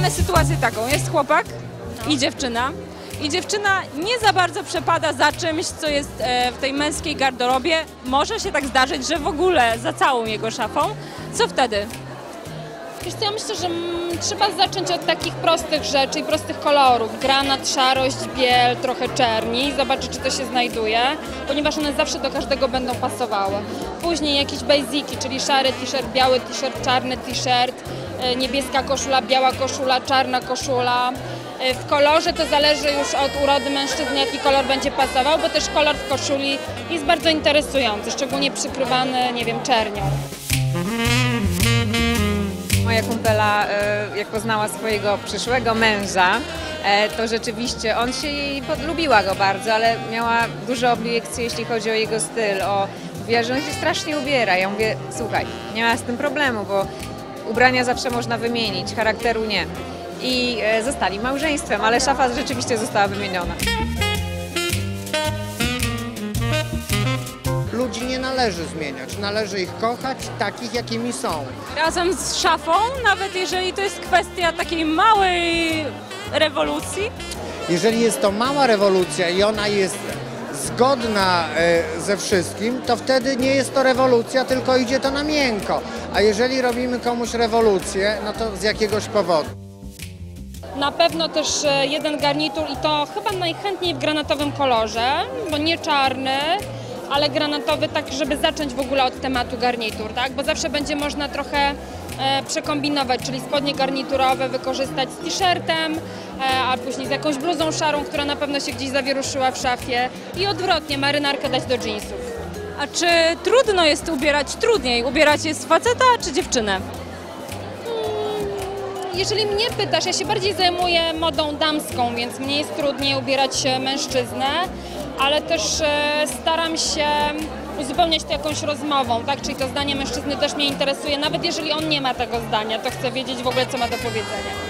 mamy sytuację taką, jest chłopak i dziewczyna. I dziewczyna nie za bardzo przepada za czymś, co jest e, w tej męskiej garderobie. Może się tak zdarzyć, że w ogóle za całą jego szafą. Co wtedy? Wiesz co, ja myślę, że trzeba zacząć od takich prostych rzeczy i prostych kolorów. Granat, szarość, biel, trochę czerni. Zobaczyć, czy to się znajduje, ponieważ one zawsze do każdego będą pasowały. Później jakieś basiki, czyli szary t-shirt, biały t-shirt, czarny t-shirt, niebieska koszula, biała koszula, czarna koszula. E, W kolorze to zależy już od urody mężczyzny, jaki kolor będzie pasował, bo też kolor w koszuli jest bardzo interesujący, szczególnie przykrywany, nie wiem, czernią. Moja kumpela, e, jak poznała swojego przyszłego męża, e, to rzeczywiście on się jej podlubiła go bardzo, ale miała duże obiekcje, jeśli chodzi o jego styl. O, że on się strasznie ubiera. Ja mówię, słuchaj, nie ma z tym problemu, bo ubrania zawsze można wymienić, charakteru nie. I e, zostali małżeństwem, ale szafa rzeczywiście została wymieniona. Ludzi nie należy zmieniać, należy ich kochać takich, jakimi są. Razem z szafą, nawet jeżeli to jest kwestia takiej małej rewolucji, Jeżeli jest to mała rewolucja i ona jest zgodna e, ze wszystkim, to wtedy nie jest to rewolucja, tylko idzie to na miękko. A jeżeli robimy komuś rewolucję, no to z jakiegoś powodu. Na pewno też e, jeden garnitur i to chyba najchętniej w granatowym kolorze, bo nie czarny, ale granatowy tak, żeby zacząć w ogóle od tematu garnitur, tak? Bo zawsze będzie można trochę e, przekombinować, czyli spodnie garniturowe wykorzystać z t-shirtem, e, a później z jakąś bluzą szarą, która na pewno się gdzieś zawieruszyła w szafie i odwrotnie, marynarkę dać do jeansów. a czy trudno jest ubierać trudniej? Ubierać jest faceta czy dziewczynę? Jeżeli mnie pytasz, ja się bardziej zajmuję modą damską, więc mnie jest trudniej ubierać mężczyznę, ale też e, staram się uzupełniać to jakąś rozmową, tak? Czyli to zdanie mężczyzny też mnie interesuje, nawet jeżeli on nie ma tego zdania, to chcę wiedzieć w ogóle, co ma do powiedzenia.